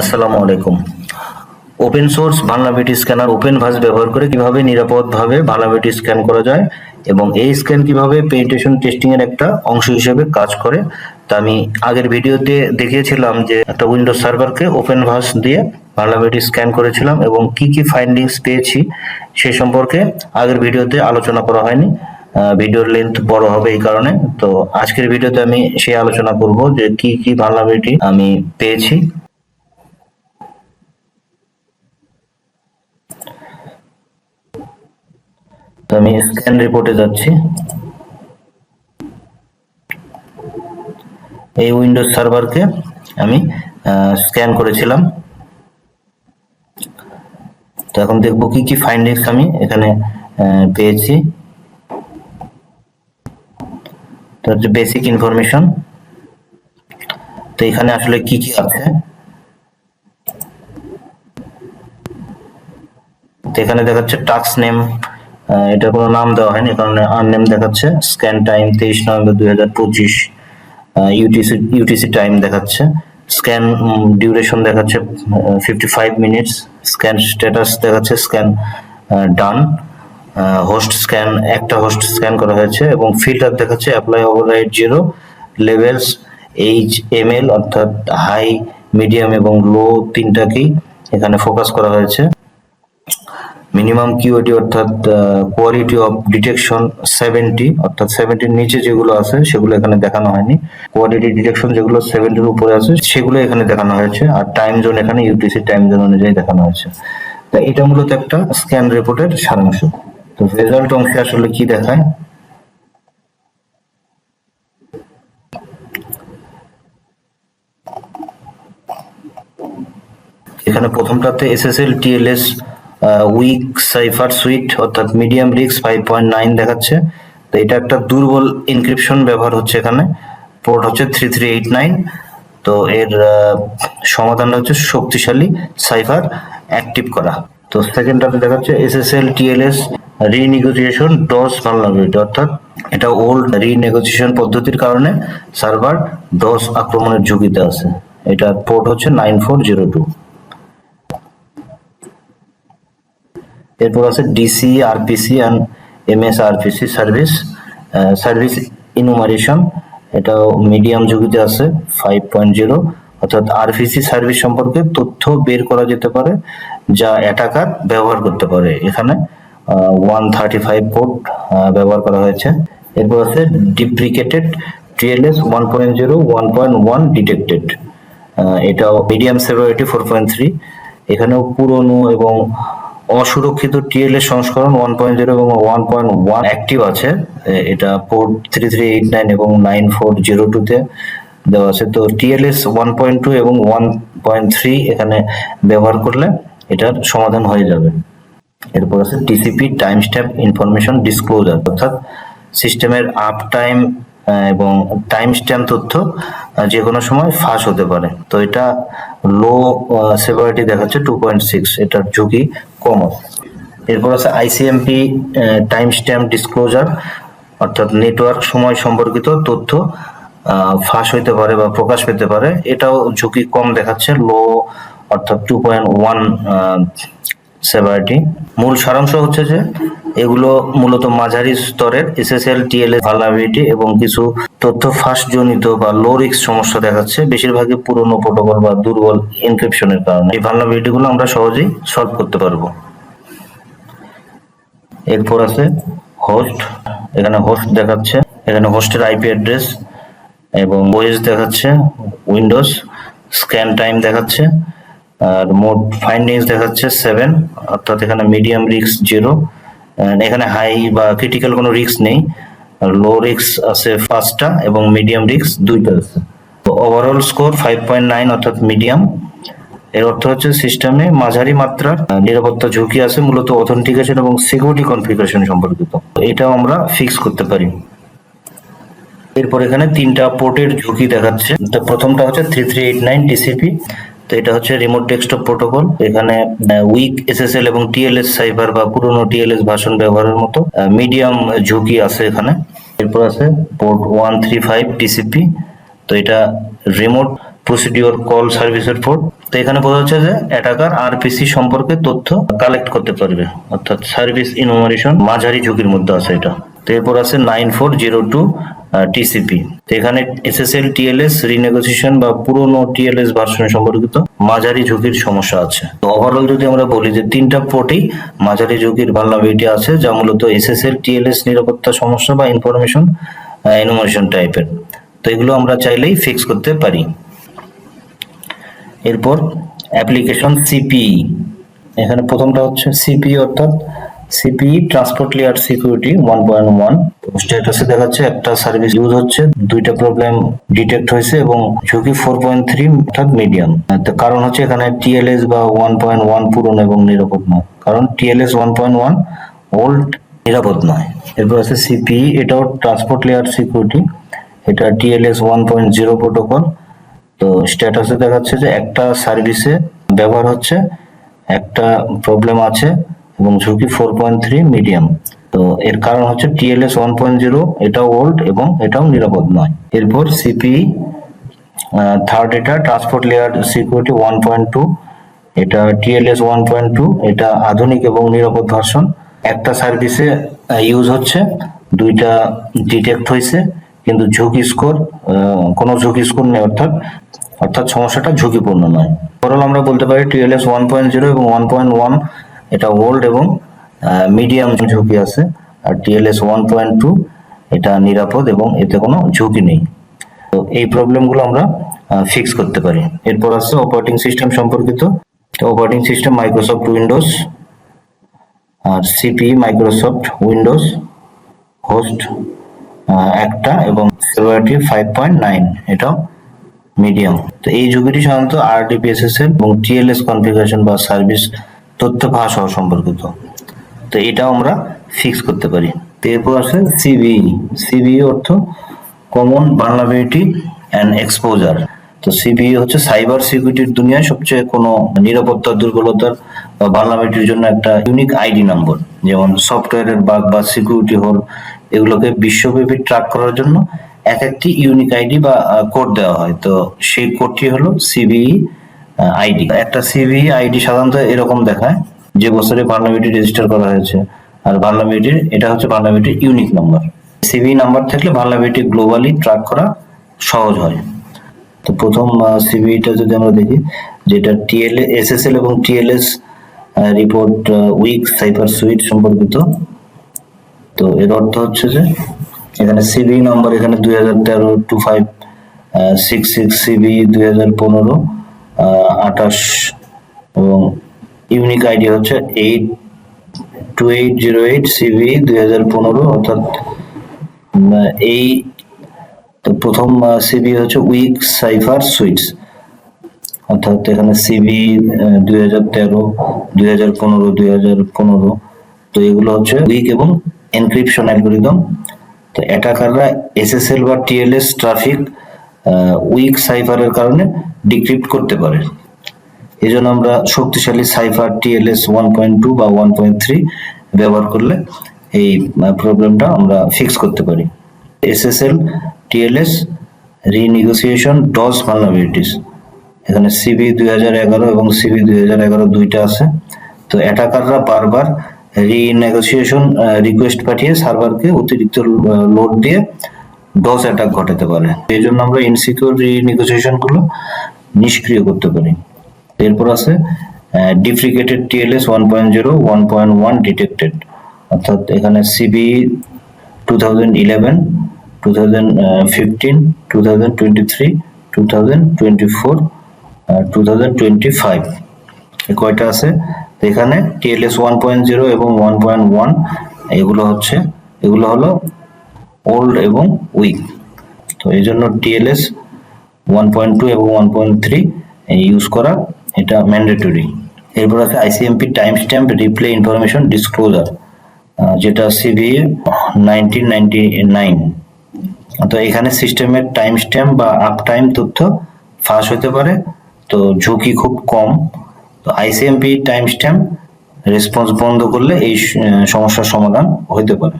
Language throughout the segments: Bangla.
আসসালামু আলাইকুম। Open source vulnerability scanner OpenVAS ব্যবহার করে কীভাবে নিরাপদভাবে ভালনাবিলিটি স্ক্যান করা যায় এবং এই স্ক্যান কীভাবে পেনিটেশন টেস্টিং এর একটা অংশ হিসেবে কাজ করে, তা আমি আগের ভিডিওতে দেখিয়েছিলাম যে একটা উইন্ডোজ সার্ভারকে ওপেন ভাস দিয়ে ভালনাবিলিটি স্ক্যান করেছিলাম এবং কি কি ফাইন্ডিংস পেয়েছি সে সম্পর্কে আগের ভিডিওতে আলোচনা করা হয়নি। ভিডিওর লেন্থ বড় হবে এই কারণে। তো আজকের ভিডিওতে আমি সেই আলোচনা করব যে কি কি ভালনাবিলিটি আমি পেয়েছি। তো আমি স্ক্যান রিপোর্টে যাচ্ছি। এই উইন্ডোজ সার্ভারকে আমি স্ক্যান করেছিলাম। তো এখন দেখব কি কি ফাইন্ডিংস আমি এখানে পেয়েছি। তো হচ্ছে বেসিক ইনফরমেশন তো এখানে আসলে কি কি আছে? তো এখানে দেখাচ্ছে টাক্স নেম এটা কোনো নাম দেওয়া হয়নি, কারণে আর নেম দেখাচ্ছে স্ক্যান টাইম তেইশ নভেম্বর দুই হাজার পঁচিশ ইউটিসি ইউটিসি টাইম দেখাচ্ছে স্ক্যান ডিউরেশন দেখাচ্ছে fifty five minutes scan status দেখাচ্ছে স্ক্যান ডান হোস্ট স্ক্যান একটা হোস্ট স্ক্যান করা হয়েছে এবং ফিল্টার দেখাচ্ছে apply override zero levels H M L অর্থাৎ হাই মিডিয়াম এবং লো তিনটাকেই এখানে ফোকাস করা হয়েছে। মিনিমাম কিউডি অর্থাৎ কোয়ালিটি অফ ডিটেকশন সেভেন্টি অর্থাৎ সেভেন্টির নিচে যেগুলো আছে সেগুলো এখানে দেখানো হয়নি। কোয়ালিটি ডিটেকশন যেগুলো সেভেন্টির উপরে আছে সেগুলো এখানে দেখানো হয়েছে। আর টাইম জোন এখানে ইউটিসি টাইম জোন অনুযায়ী দেখানো হয়েছে। তা এটা মূলত একটা স্ক্যান রিপোর্টের সারাংশ। তো রেজাল্ট অংশে আসলে কি দেখায়? এখানে প্রথমটাতে SSL TLS weak cipher suite অর্থাৎ মিডিয়াম রিক্স ফাইভ পয়েন্ট নাইন দেখাচ্ছে। তো এটা একটা দুর্বল এনক্রিপশন ব্যবহার হচ্ছে এখানে। পোর্ট হচ্ছে থ্রি থ্রি এইট নাইন তো এর সমাধানটা হচ্ছে শক্তিশালী সাইফার অ্যাক্টিভ করা। তো সেকেন্ড সেকেন্ডটাতে দেখাচ্ছে SSL TLS renegotiation DoS vulnerability অর্থাৎ এটা ওল্ড রিনেগোসিয়েশন পদ্ধতির কারণে সার্ভার ডস আক্রমণের ঝুঁকিতে আছে। এটা পোর্ট হচ্ছে নাইন ফোর জিরো টু এরপর আছে DC RPC and MS RPC service service enumeration এটাও মিডিয়াম ঝুঁকিতে আছে ফাইভ পয়েন্ট জিরো অর্থাৎ আরপিসি সার্ভিস সম্পর্কে তথ্য বের করা যেতে পারে যা অ্যাটাকার ব্যবহার করতে পারে। এখানে ওয়ান থার্টি ফাইভ পোর্ট ব্যবহার করা হয়েছে। এরপর আছে deprecated TLS one point zero one point one detected এটাও medium severity four point three এখানেও পুরনো এবং অসুরক্ষিত টিএলএস সংস্করণ ওয়ান পয়েন্ট জিরো এবং ওয়ান পয়েন্ট ওয়ান অ্যাক্টিভ আছে। এটা port three three eight nine এবং নাইন ফোর জিরো টুতে দেওয়া আছে। তো টিএলএস ওয়ান পয়েন্ট টু এবং ওয়ান পয়েন্ট থ্রি এখানে ব্যবহার করলে এটার সমাধান হয়ে যাবে এরপর আছে TCP time stamp information disclosure অর্থাৎ সিস্টেমের আপ টাইম এবং টাইম স্ট্যাম্প তথ্য যে কোনো সময় ফাঁস হতে পারে তো এটা লো সেভারিটি দেখাচ্ছে টু পয়েন্ট সিক্স এটার ঝুঁকি কম। এরপর আছে আইসিএমপি টাইম স্ট্যাম্প ডিসক্লোজার অর্থাৎ নেটওয়ার্ক সময় সম্পর্কিত তথ্য ফাঁস হইতে পারে বা প্রকাশ পেতে পারে, এটাও ঝুঁকি কম দেখাচ্ছে লো অর্থাৎ টু পয়েন্ট ওয়ান সেভারিটি মূল সারাংশ হচ্ছে যে এগুলো মূলত মাঝারি স্তরের এসএসএল টিএলএ ভালনাবিলিটি এবং কিছু তথ্য ফাঁস জনিত বা লো রিস্ক সমস্যা দেখাচ্ছে, বেশিরভাগই পুরনো প্রোটোকল বা দুর্বল এনক্রিপশনের কারণে। এই ভালনাবিলিটি গুলো আমরা সহজেই সলভ করতে পারব। এরপর আছে হোস্ট এখানে হোস্ট দেখাচ্ছে। এখানে হোস্টের আইপি অ্যাড্রেস এবং ওএস দেখাচ্ছে। উইন্ডোজ স্ক্যান টাইম দেখাচ্ছে। আর মোট ফাইন্ডিংস দেখাচ্ছে সেভেন অর্থাৎ এখানে মিডিয়াম রিক্স জিরো এখানে হাই বা ক্রিটিক্যাল কোনো রিস্ক নেই। লো রিক্স আছে পাঁচটা এবং মিডিয়াম রিক্স দুইটা আছে। তো overall score five point nine অর্থাৎ মিডিয়াম এর অর্থ হচ্ছে সিস্টেমে মাঝারি মাত্রার নিরাপত্তা ঝুঁকি আছে, মূলত অথেন্টিকেশন এবং সিকিউরিটি কনফিগারেশন সম্পর্কিত। এটাও আমরা ফিক্স করতে পারি। এরপর এখানে তিনটা পোর্টের ঝুঁকি দেখাচ্ছে। প্রথমটা হচ্ছে three three eight nine TCP এটা হচ্ছে রিমোট ডেস্কটপ প্রোটোকল এখানে উইক এসএসএল এবং টিএলএস সাইবার বা পুরনো টিএলএস ভাষণ ব্যবহারের মতো মিডিয়াম ঝুঁকি আছে এখানে। এরপর আছে port one three five TCP তো এটা রিমোট প্রসিডিওর কল সার্ভিসের পোর্ট তো এখানে বোঝা হচ্ছে যে অ্যাটাকার আরপিসি সম্পর্কে তথ্য কালেক্ট করতে পারবে। অর্থাৎ সার্ভিস ইনফরমেশন মাঝারি ঝুঁকির মধ্যে আছে এটা। তো এরপর আছে nine four zero two TCP তো এখানে এসএসএল টিএলএস রিনেগোসিয়েশন বা পুরনো টিএলএস ভার্সন সম্পর্কিত মাঝারি ঝুঁকির সমস্যা আছে। তো ওভারঅল যদি আমরা বলি যে তিনটা পোর্টেই মাঝারি ঝুঁকির ভালনাবিলিটি আছে, যা মূলত এসএসএল টিএলএস নিরাপত্তা সমস্যা বা ইনফরমেশন ইনোমেশন টাইপের তো এগুলো আমরা চাইলেই ফিক্স করতে পারি। এরপর অ্যাপ্লিকেশন সিপিই এখানে প্রথমটা হচ্ছে সিপিই অর্থাৎ CPE transport layer security one point one স্ট্যাটাসে দেখাচ্ছে একটা সার্ভিস ইউজ হচ্ছে, দুইটা প্রবলেম ডিটেক্ট হয়েছে এবং ঝুঁকি ফোর পয়েন্ট থ্রি অর্থাৎ মিডিয়াম কারণ হচ্ছে এখানে টিএলএস বা ওয়ান পয়েন্ট ওয়ান পুরনো এবং নিরাপদ নয়। কারণ TLS one point one old নিরাপদ নয়। এরপর আছে সিপিই এটাও ট্রান্সপোর্ট লেয়ার সিকিউরিটি এটা TLS one point zero protocol তো স্ট্যাটাসে দেখাচ্ছে যে একটা সার্ভিসে ব্যবহার হচ্ছে, একটা প্রবলেম আছে এবং ঝুঁকি ফোর পয়েন্ট থ্রি মিডিয়াম তো এর কারণ হচ্ছে টিএলএস ওয়ান পয়েন্ট জিরো এটাও ওল্ড এবং এটাও নিরাপদ নয়। এরপর সিপি থার্ড এটা transport layer security one point two এটা টিএলএস ওয়ান পয়েন্ট টু এটা আধুনিক এবং নিরাপদ ভার্সন একটা সার্ভিসে ইউজ হচ্ছে, দুইটা ডিটেক্ট হয়েছে। কিন্তু ঝুঁকি স্কোর কোনো ঝুঁকি স্কোর নেই, অর্থাৎ অর্থাৎ সমস্যাটা ঝুঁকিপূর্ণ নয়। ওভারঅল আমরা বলতে পারি টিএলএস ওয়ান পয়েন্ট জিরো এবং ওয়ান পয়েন্ট ওয়ান এটা ওল্ড এবং মিডিয়াম ঝুঁকি আছে। আর টিএলএস ওয়ান পয়েন্ট টু এটা নিরাপদ এবং এতে কোনো ঝুঁকি নেই। তো এই প্রবলেমগুলো আমরা ফিক্স করতে পারি। এরপর আছে অপারেটিং সিস্টেম সম্পর্কিত। অপারেটিং সিস্টেম মাইক্রোসফট উইন্ডোজ আর সিপি মাইক্রোসফট উইন্ডোজ হোস্ট একটা এবং সেভারিটি ফাইভ পয়েন্ট নাইন এটাও মিডিয়াম তো এই ঝুঁকিটি সাধারণত আরডিপিএসএস এর এবং টিএলএস কনফিগারেশন বা সার্ভিস তথ্য ভাষা সহ সম্পর্কিত। তো এটাও আমরা ফিক্স করতে পারি। তো এরপর আছে সিবিই সিবিই অর্থ কমন ভালনাবিলিটি অ্যান্ড এক্সপোজার তো সিবিই হচ্ছে সাইবার সিকিউরিটির দুনিয়ায় সবচেয়ে কোনো নিরাপত্তা, দুর্বলতার বা ভালনাবিলিটির জন্য একটা ইউনিক আইডি নম্বর যেমন সফটওয়্যারের বাগ বা সিকিউরিটি হোল এগুলোকে বিশ্বব্যাপী ট্র্যাক করার জন্য এক একটি ইউনিক আইডি বা কোড দেওয়া হয়। তো সেই কোডটি হলো সিবিই আইডি একটা সিবিই আইডি সাধারণত এরকম দেখায়, যে বছরে ভালনাবিলিটি রেজিস্টার করা হয়েছে। আর ভালনাবিলিটির এটা হচ্ছে ভালনাবিলিটির ইউনিক নাম্বার সিবিই নাম্বার থাকলে ভালনাবিলিটি গ্লোবালি ট্র্যাক করা সহজ হয়। তো প্রথম সিবিইটা যদি আমরা দেখি, যেটা টিএল এসএসএল এবং TLS report weak cipher suite সম্পর্কিত তো এর অর্থ হচ্ছে যে এখানে সিবি নম্বর এখানে দুই হাজার তেরো two five six six CVE দুই হাজার পনেরো আঠাশ এবং ইউনিক আইডি হচ্ছে eight two eight zero eight CVE দুই হাজার পনেরো, অর্থাৎ এই তো প্রথম সিবি হচ্ছে উইক সাইফার সুইটস অর্থাৎ এখানে সিবি দুই হাজার তেরো, দুই হাজার পনেরো, দুই হাজার পনেরো, তো এগুলো হচ্ছে উইক এবং এনক্রিপশন অ্যালগোরিদম তো অ্যাটাকাররা এসএসএল বা টিএলএস ট্রাফিক উইক সাইফারের কারণে ডিক্রিপ্ট করতে পারে। এই জন্য আমরা শক্তিশালী cipher TLS one point two বা ওয়ান পয়েন্ট থ্রি ব্যবহার করলে এই প্রবলেমটা আমরা ফিক্স করতে পারি। SSL TLS renegotiation DoS vulnerabilities এখানে সিবি দুই হাজার এগারো এবং সিবি দুই হাজার এগারো দুইটা আছে। তো অ্যাটাকাররা বারবার রিনেগোসিয়েশন রিকোয়েস্ট পাঠিয়ে সার্ভারকে অতিরিক্ত লোড দিয়ে ডস অ্যাটাক ঘটাতে পারে। এই জন্য আমরা ইনসিকিউর রিনেগোসিয়েশনগুলো নিষ্ক্রিয় করতে পারি। এরপর আছে deprecated TLS one point zero one point one detected অর্থাৎ এখানে CVE two thousand eleven two thousand fifteen two thousand twenty three two thousand twenty four two thousand twenty five কয়টা আছে? এখানে টিএলএস ওয়ান পয়েন্ট জিরো এবং ওয়ান পয়েন্ট ওয়ান এগুলো হচ্ছে, এগুলো হলো ওল্ড এবং উইক তো এই জন্য টিএলএস ওয়ান পয়েন্ট টু এবং ওয়ান পয়েন্ট থ্রি ইউজ করা এটা ম্যান্ডেটরি এরপর আছে ICMP time stamp reply information disclosure যেটা সিবি নাইনটিন নাইনটি নাইন তো এখানে সিস্টেমের টাইম স্ট্যাম্প বা আপ টাইম তথ্য ফাঁস হতে পারে, তো ঝুঁকি খুব কম। তো আইসিএমপি টাইম স্ট্যাম্প রেসপন্স বন্ধ করলে এই সমস্যার সমাধান হতে পারে।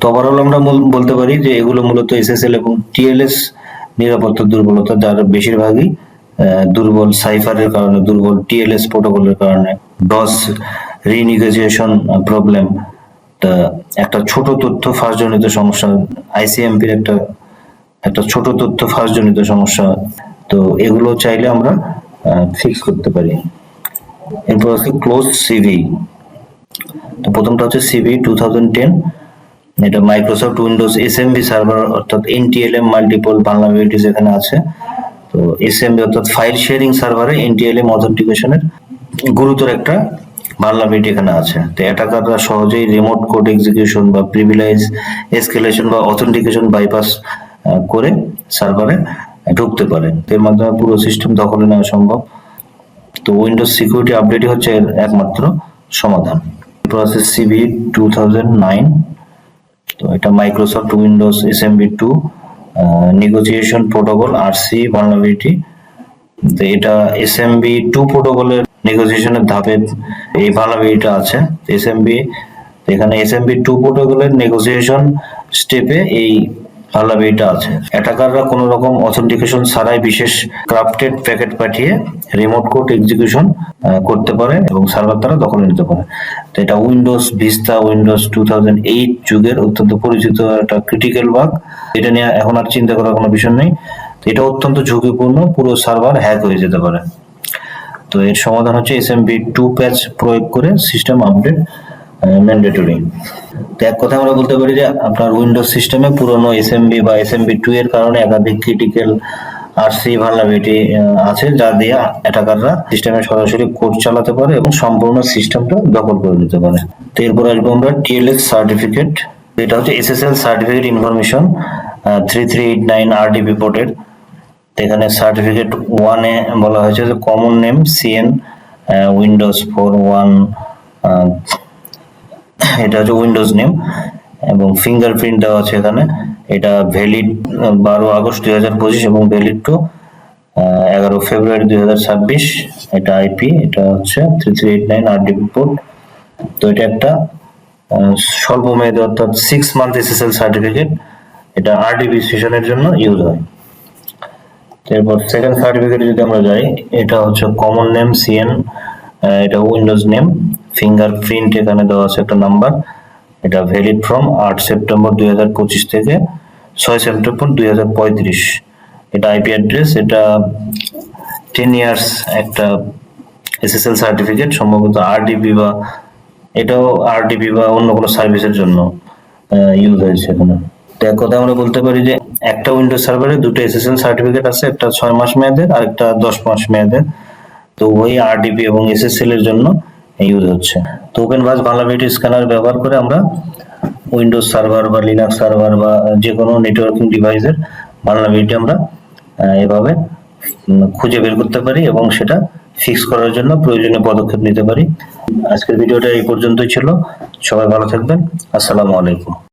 তো ওভারঅল আমরা বলতে পারি যে এগুলো মূলত এসএসএল এবং টিএলএস নিরাপত্তা, দুর্বলতা যার বেশিরভাগই দুর্বল সাইফারের কারণে, দুর্বল টিএলএস প্রোটোকলের কারণে ডস রিনিগোসিয়েশন প্রবলেম একটা ছোট তথ্য ফাঁসজনিত সমস্যা আইসিএমপির একটা একটা ছোট তথ্য ফাঁসজনিত সমস্যা, তো এগুলো চাইলে আমরা ফিক্স করতে পারি। এরপর আছে ক্লোজ সিভি তো প্রথমটা হচ্ছে সিভি টু থাউজেন্ড টেন এটা মাইক্রোসফট উইন্ডোজ এসএমবি সার্ভার অর্থাৎ এনটিএলএম মাল্টিপল বাংলা ভালনারেবিলিটিস এখানে আছে। তো এসএমবি অর্থাৎ ফাইল শেয়ারিং সার্ভারে এনটিএলএম অথেন্টিকেশনের গুরুতর একটা ভালনারেবিলিটি এখানে আছে। তো অ্যাটাকাররা সহজেই রিমোট কোড এক্সিকিউশন বা প্রিভিলাইজ এসকেলেশন বা অথেন্টিকেশন বাইপাস করে সার্ভারে ঢুকতে পারে এর মাধ্যমে পুরো সিস্টেম দখলে নেওয়া সম্ভব। তো উইন্ডোজ সিকিউরিটি আপডেটই হচ্ছে এর একমাত্র সমাধান। প্রসেস সিভি টু তো এটা Microsoft Windows SMB two negotiation protocol RCE vulnerability তো এটা এসএমবি টু প্রোটোকলের নেগোসিয়েশনের ধাপে এই ভালনাবিলিটি আছে। এসএমবি এখানে এসএমবি টু প্রোটোকলের নেগোসিয়েশন স্টেপে এই ভালনাবিলিটি আছে। অ্যাটাকাররা কোনো রকম অথেন্টিকেশন ছাড়াই বিশেষ ক্রাফটেড প্যাকেট পাঠিয়ে রিমোট কোড এক্সিকিউশন করতে পারে এবং সার্ভার তারা দখলে নিতে পারে। তো এটা উইন্ডোজ ভিস্তা উইন্ডোজ টু যুগের অত্যন্ত পরিচিত একটা ক্রিটিক্যাল বাগ এটা নিয়ে এখন আর চিন্তা করার কোনো বিষয় নেই। এটা অত্যন্ত ঝুঁকিপূর্ণ, পুরো সার্ভার হ্যাক হয়ে যেতে পারে। তো এর সমাধান হচ্ছে এসএমবি টু প্যাচ প্রয়োগ করে সিস্টেম আপডেট ম্যান্ডেটরি তো এক কথা আমরা বলতে পারি যে আপনার উইন্ডোজ সিস্টেমে পুরনো এসএমবি বা এসএমবি টু এর কারণে একাধিক ক্রিটিক্যাল আর আরসি ভালনাবিলিটি আছে যা দিয়ে অ্যাটাকাররা সিস্টেমে সরাসরি কোড চালাতে পারে এবং সম্পূর্ণ সিস্টেমটা দখল করে নিতে পারে। তো এরপর আসব আমরা টিএলএস সার্টিফিকেট এটা হচ্ছে SSL certificate information three three eight nine RDP পোর্টের তো এখানে সার্টিফিকেট ওয়ানে বলা হয়েছে যে common name CN Windows four one এটা হচ্ছে উইন্ডোজ নেম এবং ফিঙ্গারপ্রিন্ট দেওয়া আছে এখানে। এটা ভ্যালিড বারো আগস্ট দুই হাজার পঁচিশ এবং ভ্যালিড টু এগারো ফেব্রুয়ারি দুই হাজার ছাব্বিশ। এটা আইপি এটা হচ্ছে three three eight nine RDP port তো এটা একটা স্বল্প মেয়াদী অর্থাৎ সিক্স মান্থ এসএসএল সার্টিফিকেট এটা আরডিবি সেশনের জন্য ইউজ হয়। এরপর সেকেন্ড সার্টিফিকেট যদি আমরা যাই, এটা হচ্ছে কমন নেম সিএন এটা উইন্ডোজ নেম ফিঙ্গারপ্রিন্ট এখানে দেওয়া আছে একটা নাম্বার এটা ভ্যালিড ফ্রম আট সেপ্টেম্বর দুই হাজার পঁচিশ থেকে ছয় সেপ্টেম্বর দুই হাজার পঁয়ত্রিশ। এটা আইপি অ্যাড্রেস এটা টেন ইয়ার্স একটা এসএসএল সার্টিফিকেট সম্ভবত আরডিবি বা এটাও আরডিবি বা অন্য কোনো সার্ভিসের জন্য ইউজ হয়েছে এখানে। তো এক কথা আমরা বলতে পারি যে একটা উইন্ডোজ সার্ভারে দুটো এসএসএল সার্টিফিকেট আছে, একটা ছয় মাস মেয়াদের আর একটা দশ মাস মেয়াদের। তো ওই আরডিবি এবং এসএসএল এর জন্য ইউজ হচ্ছে। তো ওপেন বাস ভালনাবিলিটি স্ক্যানার ব্যবহার করে আমরা উইন্ডোজ সার্ভার বা লিনাক্স সার্ভার বা যে কোনো নেটওয়ার্কিং ডিভাইসের ভালনাবিলিটি আমরা এভাবে খুঁজে বের করতে পারি এবং সেটা ফিক্স করার জন্য প্রয়োজনীয় পদক্ষেপ নিতে পারি। আজকের ভিডিওটা এই পর্যন্তই ছিল। সবাই ভালো থাকবেন। আসসালামু আলাইকুম।